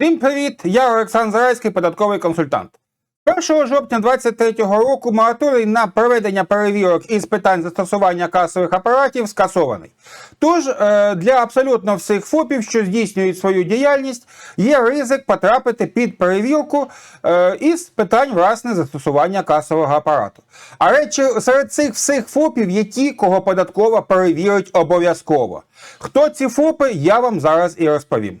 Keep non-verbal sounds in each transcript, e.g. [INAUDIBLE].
Всім привіт! Я Олександр Зарайський, податковий консультант. 1 жовтня 2023 року мораторій на проведення перевірок із питань застосування касових апаратів скасований. Тож е, для абсолютно всіх ФОПів, що здійснюють свою діяльність, є ризик потрапити під перевірку е, із питань власне застосування касового апарату. А речі, серед цих всіх ФОПів є ті, кого податкова перевірить обов'язково. Хто ці ФОПи, я вам зараз і розповім.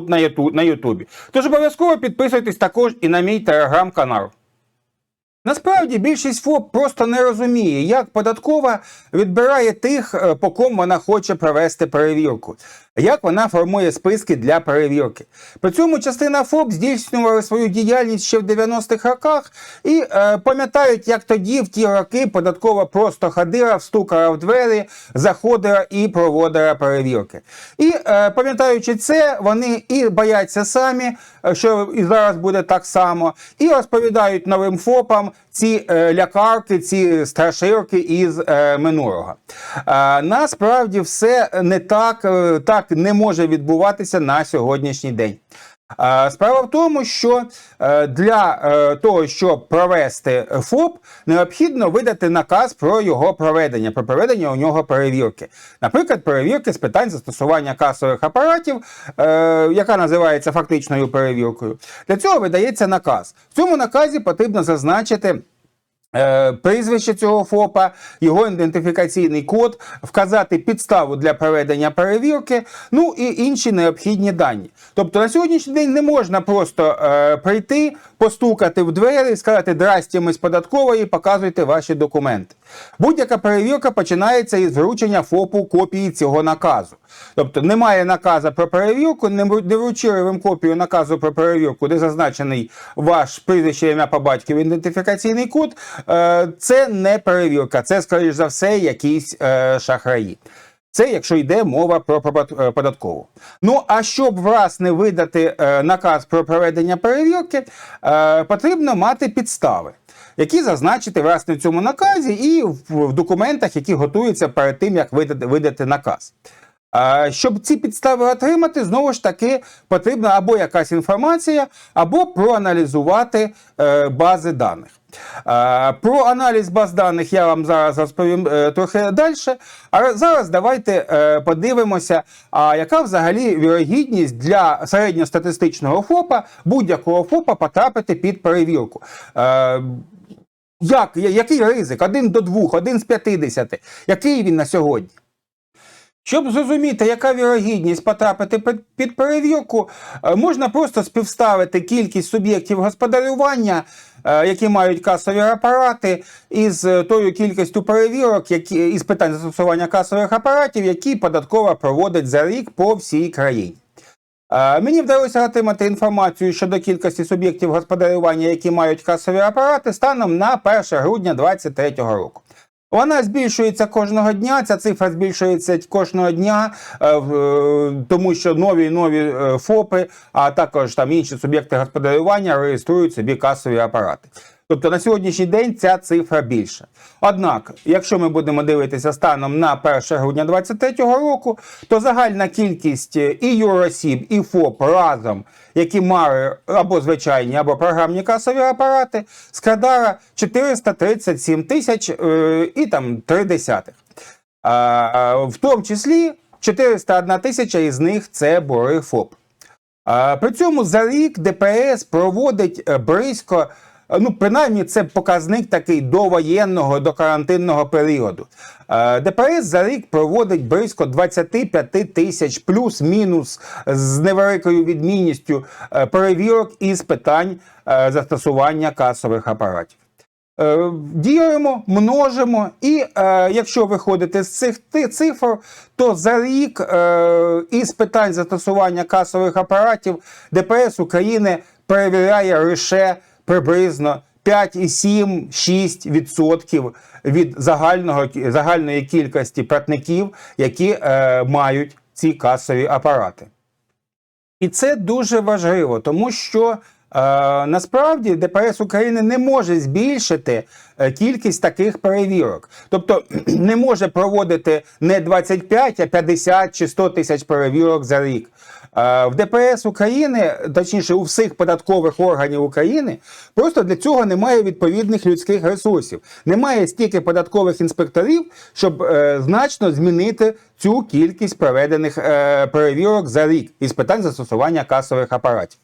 на на Ютубі. Тож обов'язково підписуйтесь також і на мій телеграм-канал. Насправді більшість ФОП просто не розуміє, як податкова відбирає тих, е, по кому вона хоче провести перевірку, як вона формує списки для перевірки. При цьому частина ФОП здійснювали свою діяльність ще в 90-х роках і е, пам'ятають, як тоді, в ті роки, податкова просто ходила, встукала в двері, заходила і проводила перевірки. І е, пам'ятаючи це, вони і бояться самі, е, що і зараз буде так само, і розповідають новим ФОПам ці е, лякарки, ці страшилки із е, минулого. Е, насправді все не так, так не може відбуватися на сьогоднішній день. Справа в тому, що е, для е, того, щоб провести ФОП, необхідно видати наказ про його проведення, про проведення у нього перевірки. Наприклад, перевірки з питань застосування касових апаратів, е, яка називається фактичною перевіркою. Для цього видається наказ. В цьому наказі потрібно зазначити. Е, Прізвище цього ФОПа, його ідентифікаційний код, вказати підставу для проведення перевірки, ну і інші необхідні дані. Тобто на сьогоднішній день не можна просто е, прийти, постукати в двері, сказати «Здрасте, ми з податкової, показуйте ваші документи. Будь-яка перевірка починається із вручення ФОПу копії цього наказу. Тобто немає наказу про перевірку, не вручили вам копію наказу про перевірку, де зазначений ваш прізвище, ім'я по батькові, ідентифікаційний код. Е, Це не перевірка, це, скоріш за все, якісь е, шахраї. Це якщо йде мова про е, податкову. Ну а щоб власне видати е, наказ про проведення перевірки, потрібно мати підстави, які зазначити власне в цьому наказі і в, документах, які готуються перед тим, як видати, видати наказ. Щоб ці підстави отримати, знову ж таки потрібна або якась інформація, або проаналізувати бази даних. Про аналіз баз даних я вам зараз розповім е, трохи далі. А зараз давайте е, подивимося, яка взагалі вірогідність для середньостатистичного ФОПа, будь-якого ФОПа потрапити під перевірку. Е, Як, який ризик? Один до двох, один з 50. Який він на сьогодні? Щоб зрозуміти, яка вірогідність потрапити під- перевірку, е, можна просто співставити кількість суб'єктів господарювання, е, які мають касові апарати, із е, тою кількістю перевірок, які із питань застосування касових апаратів, які податкова проводить за рік по всій країні. Мені вдалося отримати інформацію щодо кількості суб'єктів господарювання, які мають касові апарати, станом на 1 грудня 2023 року. Вона збільшується кожного дня. Ця цифра збільшується кожного дня, е, е, тому що нові і нові е, ФОПи, а також там інші суб'єкти господарювання реєструють собі касові апарати. Тобто на сьогоднішній день ця цифра більша. Однак, якщо ми будемо дивитися станом на 1 грудня 2023 року, то загальна кількість е, і юросіб, і ФОП разом, які мали або звичайні, або програмні касові апарати, складала 437 тисяч е, і там 3 десятих. В тому числі 401 тисяча із них це були ФОП. При цьому за рік ДПС проводить е, близько, ну принаймні це показник такий довоєнного, до карантинного періоду. Е, ДПС за рік проводить близько 25 тисяч плюс-мінус з невеликою відмінністю е, перевірок із питань е, застосування касових апаратів. Е, Ділимо, множимо, і е, якщо виходити з цих цифр, то за рік е, із питань застосування касових апаратів ДПС України перевіряє лише приблизно 5,7-6% від загального, загальної кількості платників, які е, мають ці касові апарати. І це дуже важливо, тому що е, насправді ДПС України не може збільшити е, кількість таких перевірок. Тобто [CLEARS THROAT] не може проводити не 25, а 50 чи 100 тисяч перевірок за рік. Е, в ДПС України, точніше, у всіх податкових органів України, просто для цього немає відповідних людських ресурсів. Немає стільки податкових інспекторів, щоб е, значно змінити цю кількість проведених е, перевірок за рік із питань застосування касових апаратів.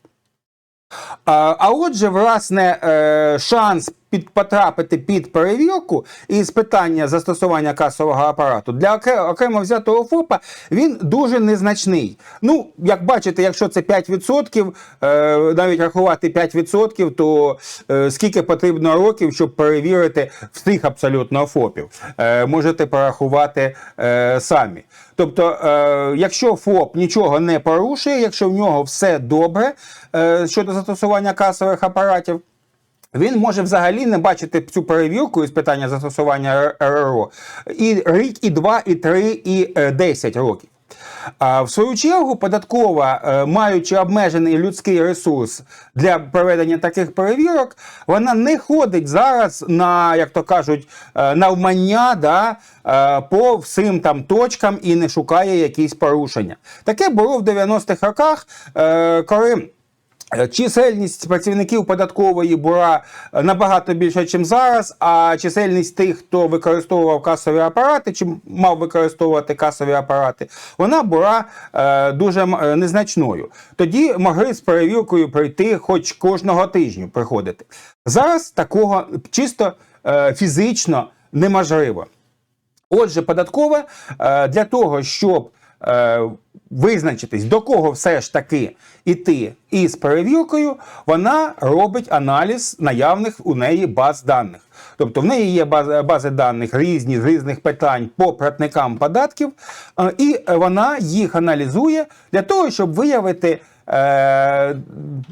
А, а отже, власне, е, шанс під, потрапити під перевірку із питання застосування касового апарату для окремо взятого ФОПа він дуже незначний. Ну, як бачите, якщо це 5%, е, навіть рахувати 5%, то е, скільки потрібно років, щоб перевірити всіх абсолютно ФОПів, е, можете порахувати е, самі. Тобто, е, якщо ФОП нічого не порушує, якщо в нього все добре е, щодо застосування касових апаратів, він може взагалі не бачити цю перевірку із питання застосування РРО і рік, і два, і три, і е, 10 років. А в свою чергу, податкова, е, маючи обмежений людський ресурс для проведення таких перевірок, вона не ходить зараз на, як то кажуть, е, навмання да, по всім там точкам і не шукає якісь порушення. Таке було в 90-х роках, коли. Е, Чисельність працівників податкової була набагато більша, ніж зараз. А чисельність тих, хто використовував касові апарати, чи мав використовувати касові апарати, вона була е, дуже е, незначною. Тоді могли з перевіркою прийти хоч кожного тижня приходити. Зараз такого чисто е, фізично неможливо. Отже, податкова е, для того, щоб е, визначитись, до кого все ж таки іти із перевіркою, вона робить аналіз наявних у неї баз даних. Тобто в неї є бази, бази даних різні з різних питань по платникам податків, е, і вона їх аналізує для того, щоб виявити е,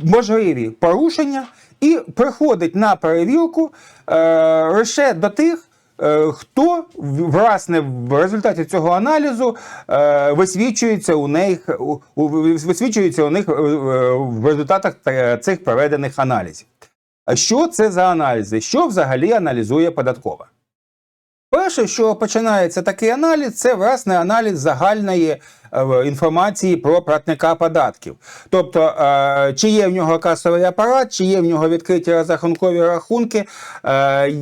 можливі порушення, і приходить на перевірку е, лише до тих. Е, Хто власне в результаті цього аналізу е, висвічується у них висвічується у них е, в результатах цих проведених аналізів? А що це за аналізи? Що взагалі аналізує податкова? Перше, що починається такий аналіз, це власне аналіз загальної інформації про платника податків. Тобто, е, чи є в нього касовий апарат, чи є в нього відкриті розрахункові рахунки, е,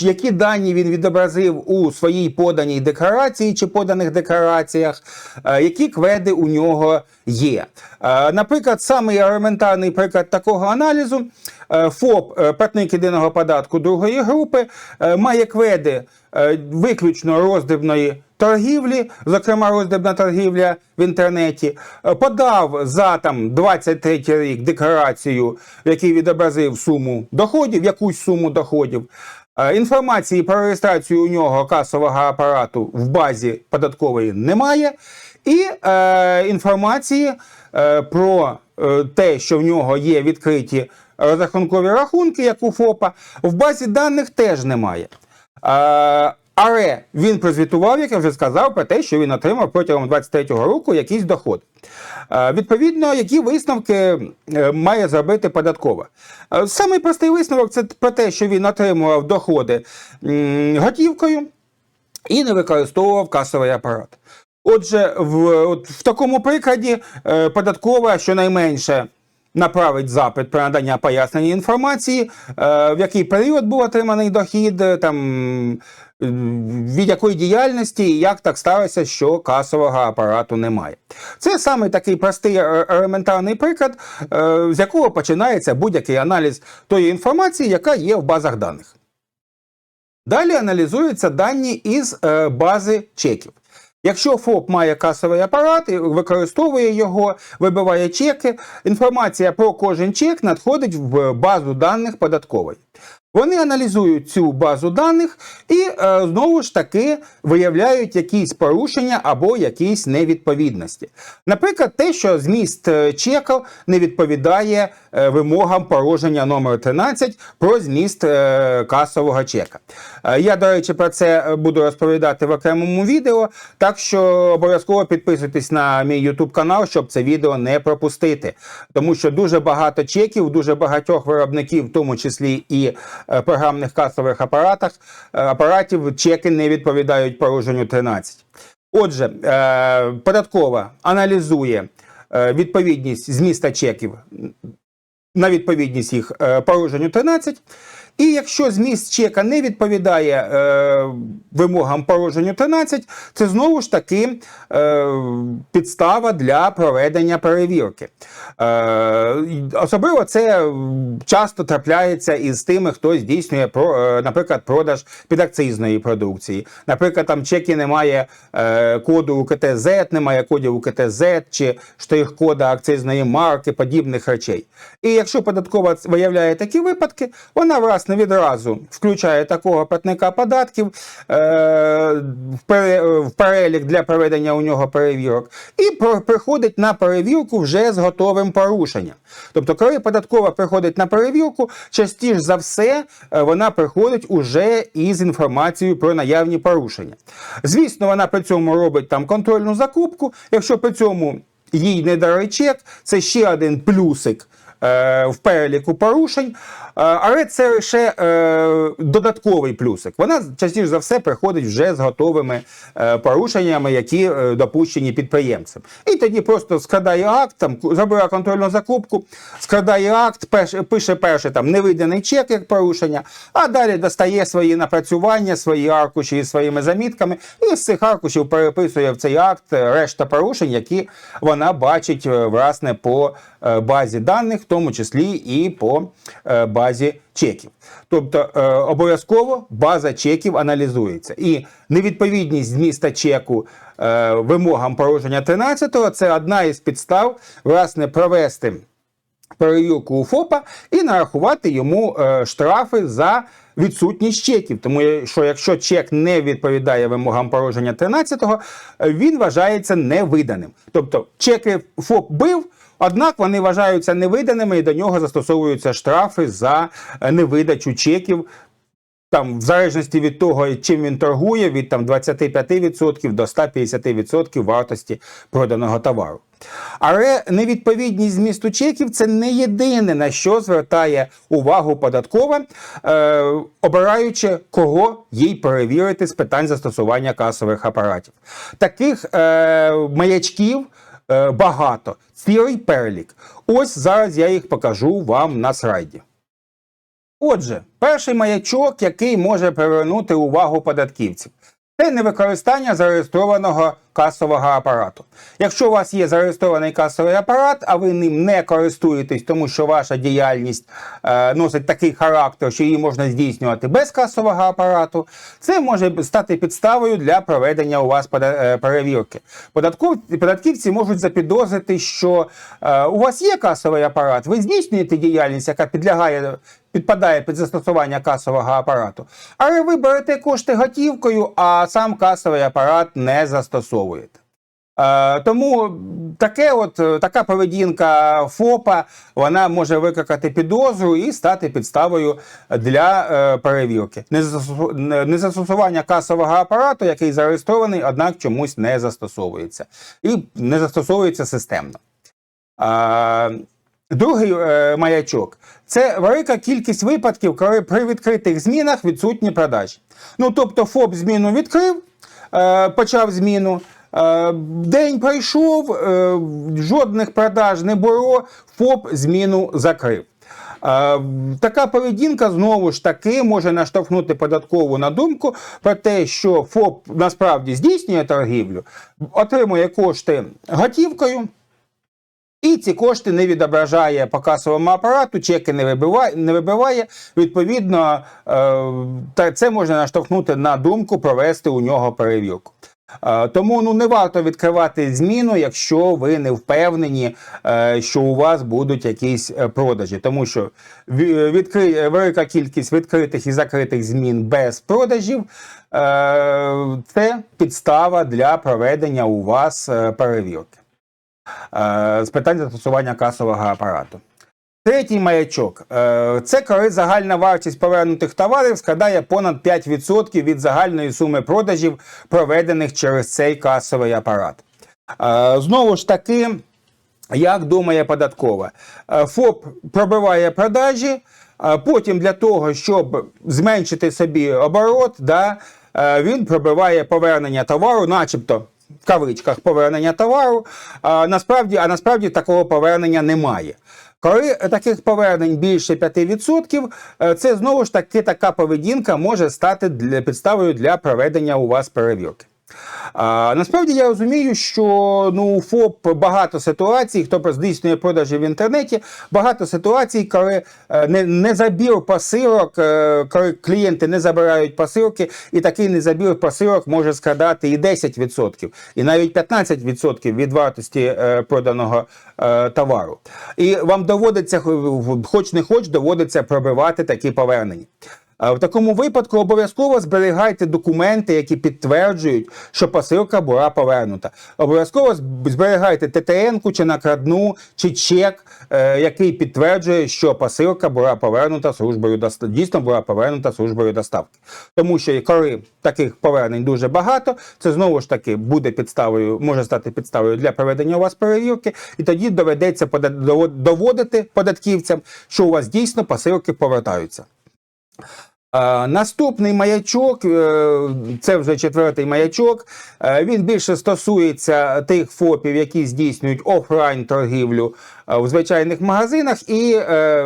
які дані він відобразив у своїй поданій декларації чи поданих деклараціях, е, які кведи у нього є. Е, Наприклад, самий елементарний приклад такого аналізу е, ФОП е, платник єдиного податку другої групи е, має кведи е, виключно роздрібної торгівлі, зокрема роздрібна торгівля в інтернеті, е, подав за там 23 рік декларацію, в якій відобразив суму доходів, якусь суму доходів. Е, Інформації про реєстрацію у нього касового апарату в базі податкової немає. І е, інформації е, про е, те, що в нього є відкриті розрахункові рахунки, як у ФОПа, в базі даних теж немає. Е, але він прозвітував, як я вже сказав, про те, що він отримав протягом 23-го року якийсь доход. Е, Відповідно, які висновки е, має зробити податкова? Е, Самий простий висновок це про те, що він отримував доходи готівкою і не використовував касовий апарат. Отже, в, от в такому прикладі податкова щонайменше направить запит про надання пояснення інформації, в який період був отриманий дохід, там, від якої діяльності і як так сталося, що касового апарату немає. Це саме такий простий е, елементарний приклад, е, з якого починається будь-який аналіз тої інформації, яка є в базах даних. Далі аналізуються дані із е, бази чеків. Якщо ФОП має касовий апарат і використовує його, вибиває чеки, інформація про кожен чек надходить в базу даних податкової. Вони аналізують цю базу даних і е, знову ж таки виявляють якісь порушення або якісь невідповідності. Наприклад, те, що зміст е, чека не відповідає е, вимогам положення номер 13 про зміст касового чека. Я, до речі, про це буду розповідати в окремому відео, так що обов'язково підписуйтесь на мій YouTube канал, щоб це відео не пропустити. Тому що дуже багато чеків, дуже багатьох виробників, в тому числі і програмних касових апаратах, е, апаратів, чеки не відповідають порушенню 13. Отже, е, податкова аналізує е, відповідність зміста чеків на відповідність їх порушенню 13. І якщо зміст чека не відповідає е, вимогам положенню 13, це знову ж таки е, підстава для проведення перевірки. Е, особливо це часто трапляється із тими, хто здійснює е, наприклад, продаж підакцизної продукції. Наприклад, там чеки немає е, коду УКТЗ, немає кодів УКТЗ чи штрих-кода акцизної марки, подібних речей. І якщо податкова виявляє такі випадки, вона власне відразу включає такого платника податків е, в, перелік для проведення у нього перевірок і приходить на перевірку вже з готовим порушенням. Тобто, коли податкова приходить на перевірку, частіше за все е, вона приходить уже із інформацією про наявні порушення. Звісно, вона при цьому робить там контрольну закупку. Якщо при цьому їй не дарить чек, це ще один плюсик в переліку порушень. Е, Але це лише е, додатковий плюсик. Вона частіше за все приходить вже з готовими е, порушеннями, які е, допущені підприємцем. І тоді просто складає акт, там забирає контрольну закупку, складає акт, пише перше там невиданий чек як порушення, а далі достає свої напрацювання, свої аркуші із своїми замітками, і з цих аркушів переписує в цей акт е, решта порушень, які вона бачить е, власне по е, базі даних, в тому числі і по е, базі чеків. Тобто е, обов'язково база чеків аналізується. І невідповідність зміста чеку е, вимогам порушення 13-го – це одна із підстав власне провести перевірку у ФОПа і нарахувати йому штрафи за відсутність чеків. Тому що якщо чек не відповідає вимогам положення 13-го, е, він вважається невиданим. Тобто чеки ФОП бив. Однак вони вважаються невиданими і до нього застосовуються штрафи за е, невидачу чеків там, в залежності від того, чим він торгує, від там 25% до 150% вартості проданого товару. Але невідповідність змісту чеків це не єдине, на що звертає увагу податкова, е, обираючи, кого їй перевірити з питань застосування касових апаратів. Таких е, маячків багато, цілий перелік. Ось зараз я їх покажу вам на слайді. Отже, перший маячок, який може привернути увагу податківців, це невикористання зареєстрованого касового апарату. Якщо у вас є зареєстрований касовий апарат, а ви ним не користуєтесь, тому що ваша діяльність е, носить такий характер, що її можна здійснювати без касового апарату, це може стати підставою для проведення у вас е, перевірки. Податков, податківці можуть запідозрити, що е, у вас є касовий апарат, ви здійснюєте діяльність, яка підлягає підпадає під застосування касового апарату. Але ви берете кошти готівкою, а сам касовий апарат не застосовуєте. Е, тому таке от, е, така поведінка ФОПа вона може викликати підозру і стати підставою для е, перевірки. Незастосування касового апарату, який зареєстрований, однак чомусь не застосовується. І не застосовується системно. А, Другий е, маячок це велика кількість випадків, коли при відкритих змінах відсутні продажі. Ну тобто, ФОП зміну відкрив, е, почав зміну. е, День пройшов, е, жодних продаж не було, ФОП зміну закрив. Е, Така поведінка знову ж таки може наштовхнути податкову на думку про те, що ФОП насправді здійснює торгівлю, отримує кошти готівкою. І ці кошти не відображає по касовому апарату, чеки не вибиває, не вибиває. Відповідно, е, це може наштовхнути на думку провести у нього перевірку. Е, Тому ну не варто відкривати зміну, якщо ви не впевнені, е, що у вас будуть якісь продажі, тому що відкри... велика кількість відкритих і закритих змін без продажів це підстава для проведення у вас перевірки з питань застосування касового апарату. Третій маячок е, це коли загальна вартість повернутих товарів складає понад 5% від загальної суми продажів, проведених через цей касовий апарат. Е, Знову ж таки, як думає податкова, Е, ФОП пробиває продажі, потім для того, щоб зменшити собі оборот, да, е, він пробиває повернення товару, начебто. В кавичках повернення товару, а насправді, а насправді такого повернення немає. Коли таких повернень більше 5%, е, це знову ж таки така поведінка може стати для підставою для проведення у вас перевірки. А, насправді я розумію, що ну у ФОП багато ситуацій, хто здійснює продажі в інтернеті, багато ситуацій, коли е, не, не забір посилок, е, коли клієнти не забирають посилки, і такий незабір посилок може складати і 10%, і навіть 15% від вартості е, проданого товару. І вам доводиться, хоч не хоч, доводиться пробивати такі повернення. В такому випадку обов'язково зберігайте документи, які підтверджують, що посилка була повернута. Обов'язково зберігайте ТТН-ку чи накладну, чи чек, е, який підтверджує, що посилка була повернута службою доставки. Дійсно була повернута службою доставки. Тому що коли таких повернень дуже багато, це знову ж таки буде підставою, може стати підставою для проведення у вас перевірки, і тоді доведеться доводити податківцям, що у вас дійсно посилки повертаються. Е, Наступний маячок, е, це вже четвертий маячок. е, Він більше стосується тих ФОПів, які здійснюють офлайн торгівлю е, в звичайних магазинах і е,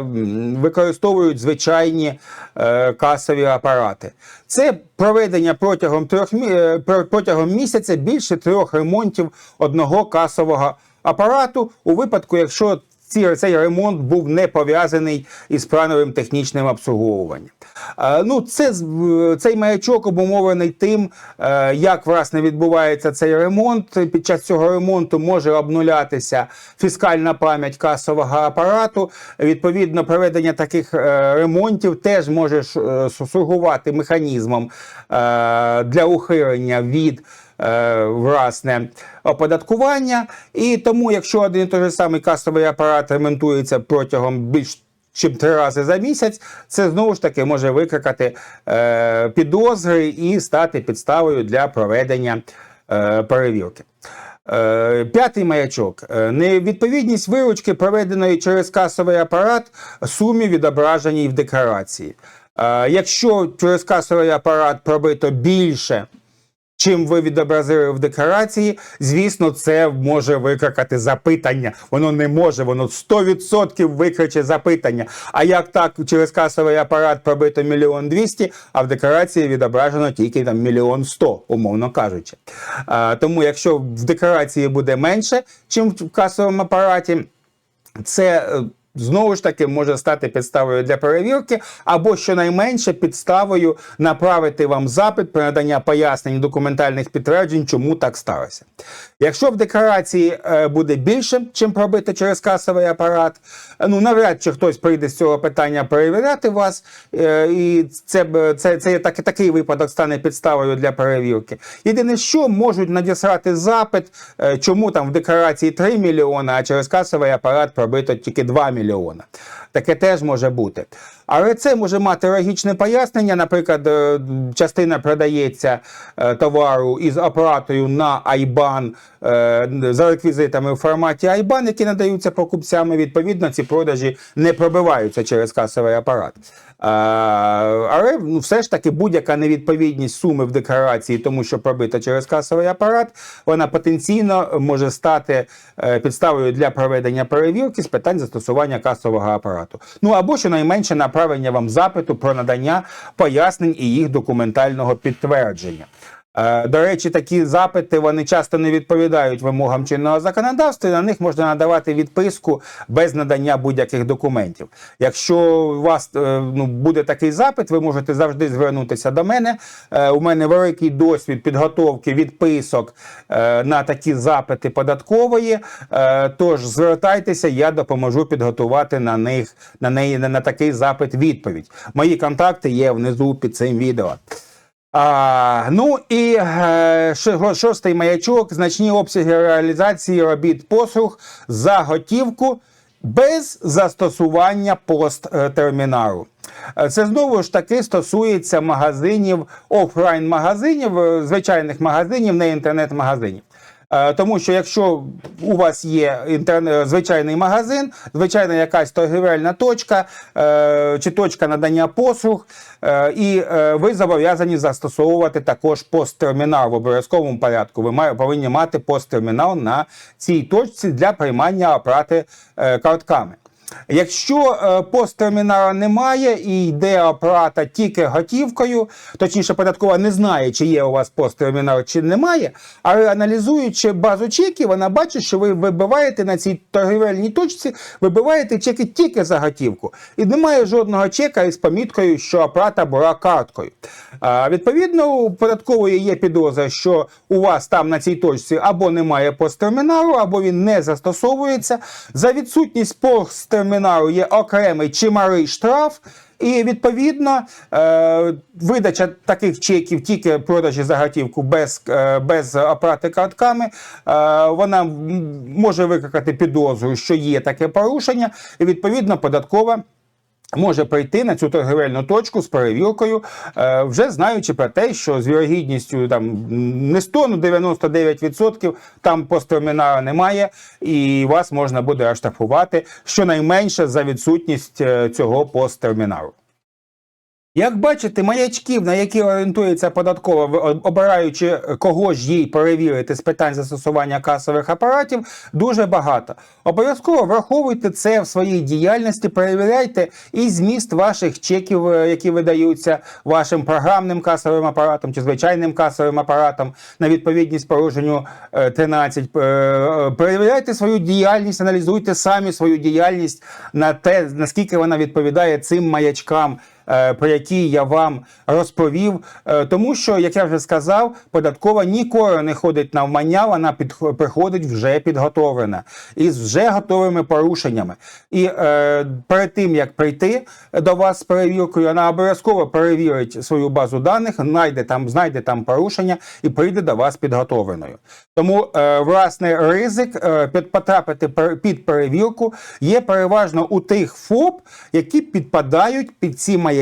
використовують звичайні е, касові апарати. Це проведення протягом трьох е, протягом місяця більше трьох ремонтів одного касового апарату у випадку, якщо ці, цей ремонт був не пов'язаний із плановим технічним обслуговуванням. Е, Ну, це, цей маячок обумовлений тим, е, як власне відбувається цей ремонт. Під час цього ремонту може обнулятися фіскальна пам'ять касового апарату. Відповідно, проведення таких е, ремонтів теж може слугувати механізмом для ухилення від власне оподаткування. І тому, якщо один і той же самий касовий апарат ремонтується протягом більш чим три рази за місяць, це знову ж таки може викликати е, підозри і стати підставою для проведення е, перевірки. Е, П'ятий маячок. Е, Невідповідність виручки, проведеної через касовий апарат, сумі відображеній в декларації. Е, Якщо через касовий апарат пробито більше чим ви відобразили в декларації, звісно, це може викликати запитання. Воно не може, воно 100% викличе запитання. А як так через касовий апарат пробито мільйон двісті, а в декларації відображено тільки там мільйон сто, умовно кажучи. А, тому, якщо в декларації буде менше, чим в касовому апараті, це е, знову ж таки може стати підставою для перевірки, або щонайменше підставою направити вам запит про надання пояснень документальних підтверджень, чому так сталося. Якщо в декларації е, буде більше, чим пробити через касовий апарат, ну навряд чи хтось прийде з цього питання перевіряти вас, е, і це, це, це так, такий випадок стане підставою для перевірки. Єдине, що можуть надіслати запит, е, чому там в декларації 3 мільйони, а через касовий апарат пробито тільки 2 мільйони. Таке теж може бути. Але це може мати логічне пояснення. Наприклад, е, частина продається е, товару із операторою на IBAN е, за реквізитами в форматі IBAN, які надаються покупцями. Відповідно, ці продажі не пробиваються через касовий апарат. Але ну, все ж таки будь-яка невідповідність суми в декларації, тому що пробита через касовий апарат, вона потенційно може стати підставою для проведення перевірки з питань застосування касового апарату. Ну або щонайменше направлення вам запиту про надання пояснень і їх документального підтвердження. Е, До речі, такі запити вони часто не відповідають вимогам чинного законодавства. і На них можна надавати відписку без надання будь-яких документів. Якщо у вас е, ну, буде такий запит, ви можете завжди звернутися до мене. Е, У мене великий досвід підготовки відписок на такі запити податкової. Тож звертайтеся, я допоможу підготувати на них на неї на такий запит відповідь. Мої контакти є внизу під цим відео. А, ну і е, шостий маячок значні обсяги реалізації робіт послуг за готівку без застосування посттерміналу. Е, Це знову ж таки стосується магазинів, офлайн магазинів, е, звичайних магазинів, не інтернет-магазинів. Е, Тому що якщо у вас є інтернет, звичайний магазин, звичайна якась торгівельна точка е, чи точка надання послуг, е, і ви зобов'язані застосовувати також посттермінал в обов'язковому порядку. Ви повинні мати посттермінал на цій точці для приймання оплати картками. Якщо е, посттермінала немає і йде оплата тільки готівкою, точніше, податкова не знає, чи є у вас посттермінал, чи немає, але аналізуючи базу чеків, вона бачить, що ви вибиваєте на цій торгівельній точці, вибиваєте чеки тільки за готівку. І немає жодного чека із поміткою, що оплата була карткою. А, відповідно, у податкової є підозра, що у вас там на цій точці або немає посттерміналу, або він не застосовується. За відсутність посттерміналу є окремий чималий штраф. І відповідно е, видача таких чеків тільки продажі за готівку без, е, без оплати картками, е, вона може викликати підозру, що є таке порушення, і відповідно податкова. Може прийти на цю торгівельну точку з перевіркою, е, вже знаючи про те, що з вірогідністю там не 100, ну 99% там посттермінала немає, і вас можна буде аштрафувати щонайменше за відсутність е, цього посттерміналу. Як бачите, маячків, на які орієнтується податкова, обираючи кого ж їй перевірити з питань застосування касових апаратів, дуже багато. Обов'язково враховуйте це в своїй діяльності, перевіряйте і зміст ваших чеків, е, які видаються вашим програмним касовим апаратом чи звичайним касовим апаратом на відповідність положенню е, 13. Е, е, Перевіряйте свою діяльність, аналізуйте самі свою діяльність на те, наскільки вона відповідає цим маячкам е, про які я вам розповів. Е, Тому що, як я вже сказав, податкова ніколи не ходить навмання, вона під, приходить вже підготовлена із вже готовими порушеннями. І е, перед тим як прийти до вас з перевіркою, вона обов'язково перевірить свою базу даних, знайде там, знайде там порушення і прийде до вас підготовленою. Тому, е, власне, ризик е, потрапити під перевірку є переважно у тих ФОП, які підпадають під ці маячки,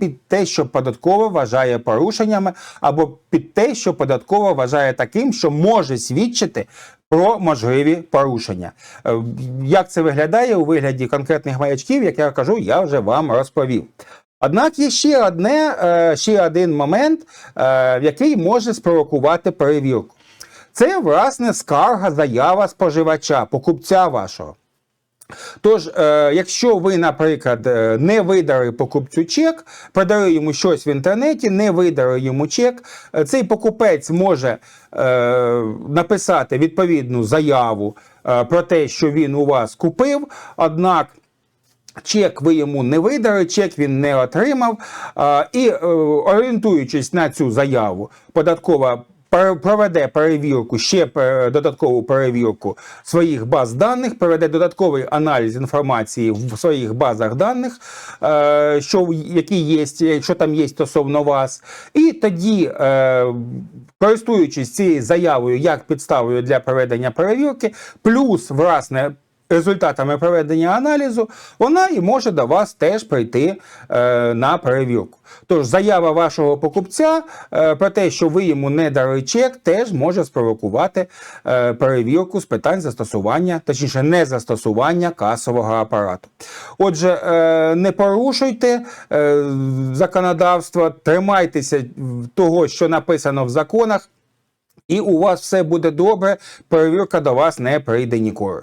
під те, що податкова вважає порушеннями, або під те, що податкова вважає таким, що може свідчити. Про можливі порушення. Е, Як це виглядає у вигляді конкретних маячків, як я кажу, я вже вам розповів. Однак є ще одне, е, ще один момент, е, який може спровокувати перевірку. Це, власне, скарга, заява споживача, покупця вашого. Тож, е, якщо ви, наприклад, е, не видали покупцю чек, продали йому щось в інтернеті, не видали йому чек, е, цей покупець може написати відповідну заяву про те, що він у вас купив, однак. Чек ви йому не видали, чек він не отримав. І орієнтуючись на цю заяву, податкова проведе перевірку, ще додаткову перевірку своїх баз даних, проведе додатковий аналіз інформації в своїх базах даних, е, що які є, що там є стосовно вас. І тоді, е, користуючись цією заявою як підставою для проведення перевірки, плюс власне результатами проведення аналізу, вона і може до вас теж прийти е, на перевірку. Тож заява вашого покупця е, про те, що ви йому не дали чек, теж може спровокувати е, перевірку з питань застосування, точніше, не застосування касового апарату. Отже, е, не порушуйте е, законодавство, тримайтеся того, що написано в законах, і у вас все буде добре. Перевірка до вас не прийде ніколи.